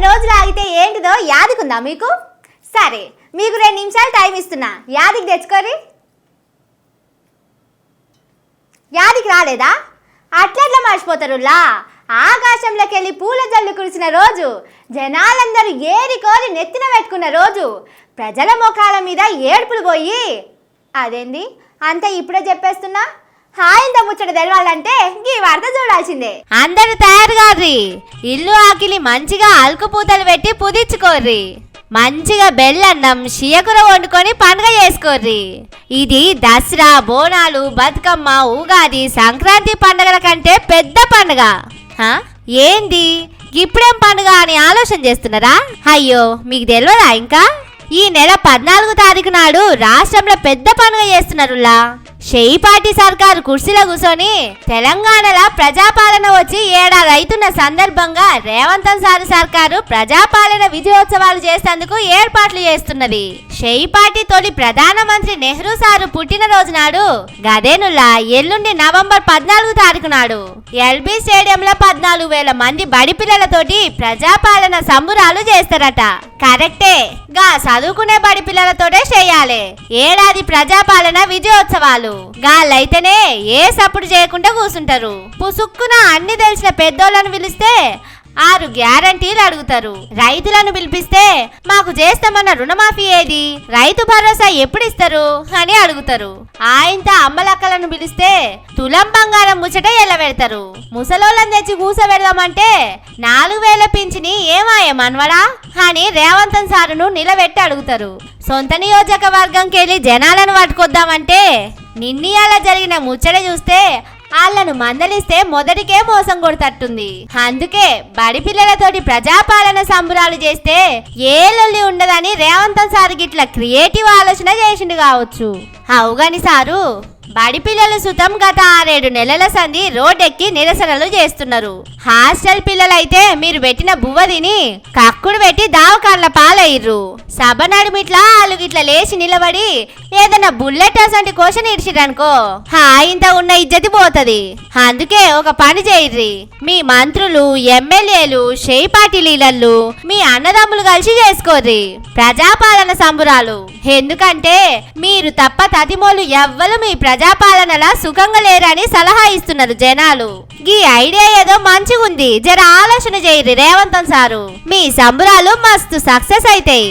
రెండు రోజులు ఆగితే ఏంటిదో యాదికుందా మీకు? సరే మీకు రెండు నిమిషాలు టైం ఇస్తున్నా. యాదికి తెచ్చుకోరి. యాదికి రాలేదా? అట్లట్లా మర్చిపోతారులా ఆకాశంలోకి వెళ్ళి పూల జల్లు కురిసిన రోజు జనాలందరూ ఏరి కోరి నెత్తిన పెట్టుకున్న రోజు ప్రజల ముఖాల మీద ఏడుపులు పోయి అదేంది? అంత ఇప్పుడే చెప్పేస్తున్నా? హాయింత ముచ్చట తెలవాలంటే ఈ వార్త చూడాల్సిందే. అందరు తయారు కాదు ఇల్లు ఆకిలి మంచిగా అల్కుపూతలు పెట్టి పుదించుకోర్రి మంచిగా బెల్లన్నం షియకూర వండుకొని పండుగ చేసుకోర్రి. ఇది దసరా బోనాలు బతుకమ్మ ఉగాది సంక్రాంతి పండుగల కంటే పెద్ద పండుగ. ఏంది? ఇప్పుడేం పండుగ అని ఆలోచన చేస్తున్నారా? అయ్యో మీకు తెలియదా ఇంకా? ఈ నెల పద్నాలుగు తారీఖు నాడు రాష్ట్రంలో పెద్ద పండుగ చేస్తున్నారులా షెయిపాటి సర్కారు కుర్చీలో కూర్చొని తెలంగాణలో ప్రజాపాలన వచ్చి ఏడాది అవుతున్న సందర్భంగా రేవంత్ సార్ సర్కారు ప్రజాపాలన విజయోత్సవాలు చేసేందుకు ఏర్పాట్లు చేస్తున్నది. షెయిపాటి తొలి ప్రధానమంత్రి నెహ్రూ సారు పుట్టినరోజు నాడు గదేనులా ఎల్లుండి నవంబర్ పద్నాలుగు తారీఖు నాడు. ఎల్బీ స్టేడియంలో పద్నాలుగు వేల మంది బడి పిల్లలతోటి ప్రజాపాలన సంబురాలు చేస్తారట. కరెక్టే. గా చదువుకునే బడి పిల్లలతోటే చేయాలి. ఏడాది ప్రజాపాలన విజయోత్సవాలు. గాళ్ళైతేనే ఏ సప్పుడు చేయకుండా కూసుంటారు. పుసుక్కున అన్ని తెలిసిన పెద్దోళ్ళను పిలిస్తే ఆరు గ్యారంటీలు అడుగుతారు. రైతులను పిలిపిస్తే మాకు చేస్తామన్న రుణమాఫీ ఏది? రైతు భరోసా ఎప్పుడు ఇస్తారు అని అడుగుతారు. ఆయంత అమ్మలక్కలను పిలిస్తే తులం బంగారం ముచ్చట ఎల్లబెడతారు ముసలోళ్ళని తెచ్చి కూసబెడదామంటే నాలుగు వేల పింఛని ఏమాయ మనవడా అని రేవంతన్ సారును నిలబెట్టి అడుగుతారు. సొంత నియోజకవర్గంకెళ్ళి జనాలను పట్టుకొద్దామంటే నిన్నీయాల జరిగిన ముచ్చట చూస్తే వాళ్ళను మందలిస్తే మొదటికే మోసం కొడతట్టుంది. అందుకే బడి పిల్లలతోటి ప్రజాపాలన సంబురాలు చేస్తే ఏ లొల్లి ఉండదని రేవంత్ సార్ గిట్ల క్రియేటివ్ ఆలోచన చేసిండు కావచ్చు. అవుగాని సారు బడి పిల్లలు సుతం గత ఆరేడు నెలల సంధి రోడ్డెక్కి నిరసనలు చేస్తున్నారు. హాస్టల్ పిల్లలైతే మీరు పెట్టిన బువ్వ తిని కక్కుడు పెట్టి దావకార్ల పాలయ్యర్రు. సభ నడుమిట్లా వాళ్ళు గిట్ల లేచి నిలబడి ఏదైనా బుల్లెట్ అసంటి క్వశ్చన్ ఇడిచిరనుకో ఇంత ఉన్న ఇజ్జతి పోతుంది. అందుకే ఒక పని చేయర్రి. మీ మంత్రులు ఎమ్మెల్యేలు షేపాటి లీలర్లు మీ అన్నదమ్ములు కలిసి చేసుకోర్రి. ప్రజాపాలన సంబురాలు. ఎందుకంటే మీరు తప్ప తదిమోలు ఎవ్వరు మీ ప్రజాపాలనలా సుఖంగా లేరని సలహా ఇస్తున్నారు జనాలు. ఈ ఐడియా ఏదో మంచిగుంది జర ఆలోచన చేయరు రేవంత్ సారు. మీ సంబురాలు మస్తు సక్సెస్ అవుతాయి